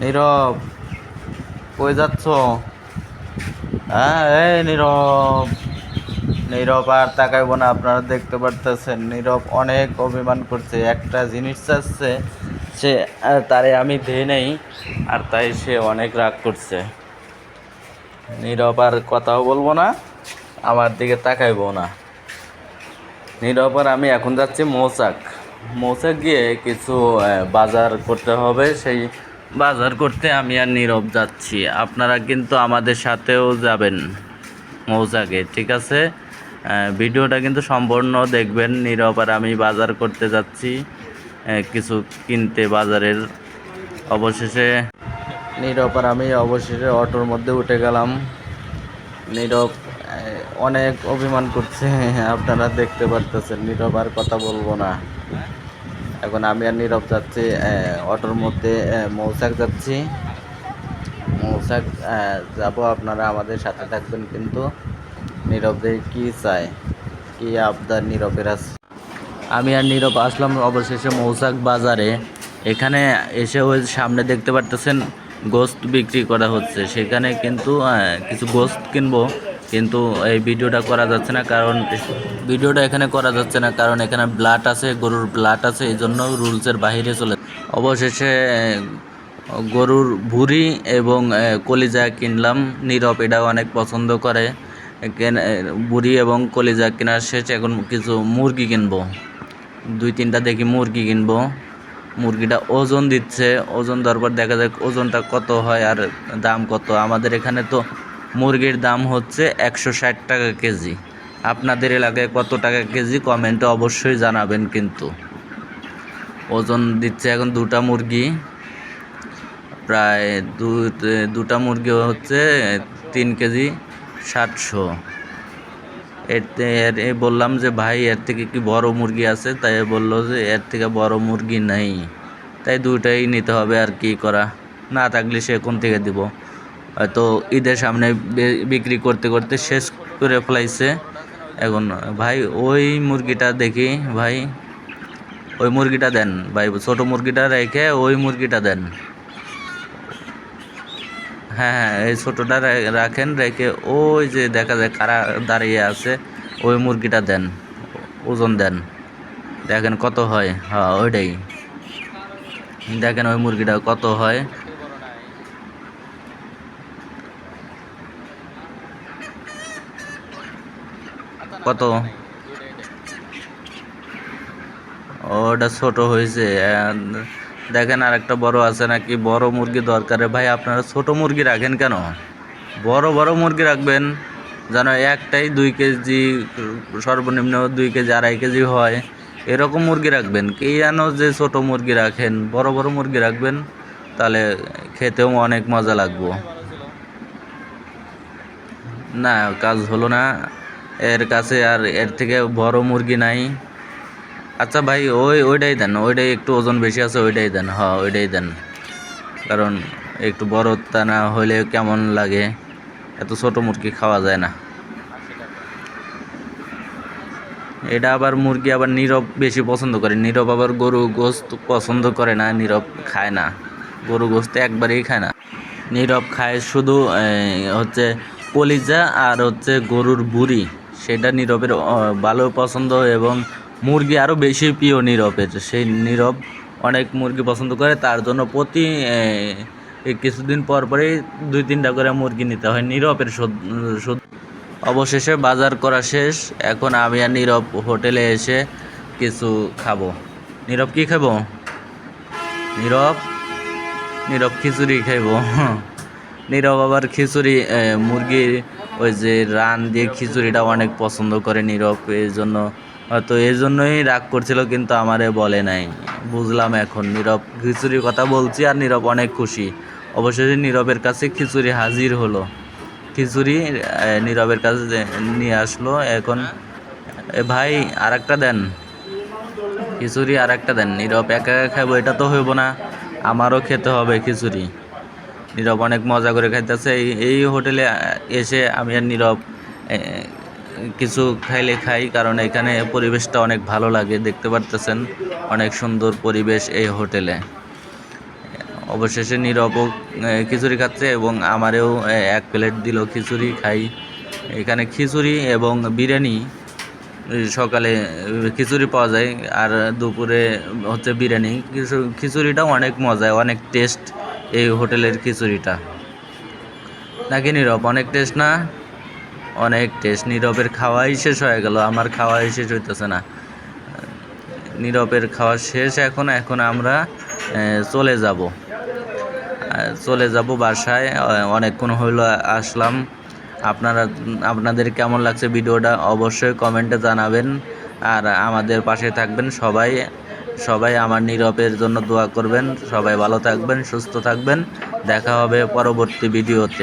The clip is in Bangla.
নীরব, কই যাচ্ছ? হ্যাঁ এই নীরব। নীরব আর তাকাইব না, আপনারা দেখতে পারতেছেন। নীরব অনেক অভিমান করছে। একটা জিনিস চাচ্ছে সে তারে আমি দেই নেই, আর তাই সে অনেক রাগ করছে। নীরব আর কথাও বলব না, আমার দিকে তাকাইবো না। নীরব আর আমি এখন যাচ্ছি মৌচাক। মৌচাক গিয়ে কিছু বাজার করতে হবে, সেই বাজার করতে আমি আর নীরব যাচ্ছি। আপনারা কিন্তু আমাদের সাথেও যাবেন মৌজাকে ঠিক আছে? ভিডিওটা কিন্তু সম্পূর্ণ দেখবেন নীরব আর আমি বাজার করতে যাচ্ছি। কিছু কিনতে বাজারের অবশেষে নীরব আর আমি অবশেষে অটোর মধ্যে উঠে গেলাম। নীরব অনেক অভিমান করছে। আপনারা দেখতে পারতেছেন, নীরব আর কথা বলব না। এখন আমি আর নীরব যাচ্ছি অটোর মধ্যে মৌচাক যাচ্ছি। আহ, যাব আপনারা আমাদের সাথে থাকবেন কিন্তু নীরবদের কি চায় কি আবদার নীরবের আছে? আমি আর নীরব আসলাম অবশেষে মৌচাক বাজারে। এখানে এসে ওই সামনে দেখতে পারতেছেন গোস্ত বিক্রি করা হচ্ছে। সেখানে কিন্তু কিছু গোস্ত কিনবো। কিন্তু এই ভিডিওটা করা যাচ্ছে না, কারণ ভিডিওটা এখানে করা যাচ্ছে না, কারণ এখানে ব্লাড আছে, গরুর ব্লাড আছে, এই জন্য রুলসের বাইরে চলে অবশেষে গরুর ভুঁড়ি এবং কলিজা কিনলাম। নীরব এটা অনেক পছন্দ করে। বুড়ি এবং কলিজা কেনার শেষ এখন কিছু মুরগি কিনবো। দুই তিনটা দেখি মুরগি কিনবো। মুরগিটা ওজন দিচ্ছে, ওজন দেওয়ার পর দেখা যাক ওজনটা কত হয় আর দাম কত। আমাদের এখানে তো মুরগির দাম হচ্ছে একশো ষাট টাকা কেজি। আপনাদের এলাকায় কত টাকা কেজি কমেন্টে অবশ্যই জানাবেন কিন্তু। ওজন দিচ্ছে এখন দুটা মুরগি। প্রায় দু, দুটা মুরগি হচ্ছে তিন কেজি সাতশো। এর বললাম যে ভাই, এর থেকে কি বড় মুরগি আছে? তাই বলল যে এর থেকে বড় মুরগি নেই। তাই দুইটাই নিতে হবে আর কি করা। না থাকলে সে কোন থেকে দিব? হয়তো ঈদের সামনে বিক্রি করতে করতে শেষ করে ফেলাইছে। এখন ভাই, ওই মুরগিটা দেখি, ভাই, ওই মুরগিটা দেন। ভাই, ছোট মুরগিটা রেখে ওই মুরগিটা দেন। হ্যাঁ হ্যাঁ এই ছোটোটা রাখেন, রেখে ওই যে দেখা যায় কারা দাঁড়িয়ে আছে, ওই মুরগিটা দেন, ওজন দেন। দেখেন কত হয়। হ্যাঁ ওইটাই। দেখেন ওই মুরগিটা কত হয়। কত? ওটা ছোট হয়েছে দেখেন আর একটা বড় আছে নাকি? বড় মুরগি দরকারে ভাই, আপনারা ছোট মুরগি রাখেন কেন? বড় বড় মুরগি রাখবেন যেন একটাই দুই কেজি, সর্বনিম্ন দুই কেজি, আড়াই কেজি হয়। এরকম মুরগি রাখবেন। কে যেন যে ছোট মুরগি রাখেন, বড় বড় মুরগি রাখবেন, তাহলে খেতেও অনেক মজা লাগবো। না, কাজ হলো না। এর কাছে আর এর থেকে বড় মুরগি নাই। আচ্ছা ভাই, ওই, ওইটাই দেন, ওইটাই একটু ওজন বেশি আছে, ওইটাই দেন হ্যাঁ ওইটাই দেন। কারণ একটু বড় তা না হলে কেমন লাগে? এত ছোট মুরগি খাওয়া যায় না। এটা আবার মুরগি আবার নীরব বেশি পছন্দ করে। নীরব আবার গরু গোস্ত পছন্দ করে না, নীরব খায় না। গরু গোস্ত একবারেই খায় না। নীরব খায় শুধু হচ্ছে কলিজা আর হচ্ছে গরুর বুড়ি। সেটা নীরবের ভালো পছন্দ এবং মুরগি আরও বেশি প্রিয় নীরবের। সেই নীরব অনেক মুরগি পছন্দ করে, তার জন্য প্রতি কিছুদিন পর পরেই দুই তিনটা করে মুরগি নিতে হয় নীরবের অবশেষে বাজার করা শেষ, এখন আমি আর নীরব হোটেলে এসে কিছু খাব। নীরব কি খাব? নীরব? নীরব খিচুড়ি খাইব। নীরব আবার খিচুড়ি মুরগির ওই যে রান দিয়ে খিচুড়িটা অনেক পছন্দ করে নীরব, এই জন্য হয়তো এই জন্যই রাগ করছিল, কিন্তু আমারে বলে নাই। বুঝলাম এখন, নীরব খিচুড়ির কথা বলছি আর নীরব অনেক খুশি। অবশেষে নীরবের কাছে খিচুড়ি হাজির হলো। খিচুড়ি নীরবের কাছে নিয়ে আসলো, এখন ভাই আর একটা দেন। খিচুড়ি আর একটা দেন। নীরব একা একা খাব এটা তো হইব না। আমারও খেতে হবে খিচুড়ি। নীরব অনেক মজা করে খাইতেছে। এই এই হোটেলে এসে আমি আর নীরব কিছু খাইলে খাই, কারণ এখানে পরিবেশটা অনেক ভালো লাগে, দেখতে পারতেছেন অনেক সুন্দর পরিবেশ এই হোটেলে। অবশেষে নীরবও খিচুড়ি খাচ্ছে এবং আমারেও এক প্লেট দিল খিচুড়ি, খাই। এখানে খিচুড়ি এবং বিরিয়ানি সকালে খিচুড়ি পাওয়া যায়, আর দুপুরে হচ্ছে বিরিয়ানি। খিচুড়িটাও অনেক মজা অনেক টেস্ট। এই হোটেলের খিচুড়িটা। নাকি নীরব? অনেক টেস্ট না? অনেক টেস্ট নীরবের খাওয়াই শেষ হয়ে গেল, আমার খাওয়াই শেষ হইতেছে না। নীরবের খাওয়া শেষ এখন এখন আমরা চলে যাব। চলে যাব বাসায়। অনেকক্ষণ হইল, আসলাম। আপনারা, আপনাদের কেমন লাগছে ভিডিওটা অবশ্যই কমেন্টে জানাবেন। আর আমাদের পাশে থাকবেন সবাই। সবাই আমার নীরবের জন্য দোয়া করবেন। সবাই ভালো থাকবেন, সুস্থ থাকবেন। দেখা হবে পরবর্তী ভিডিওতে।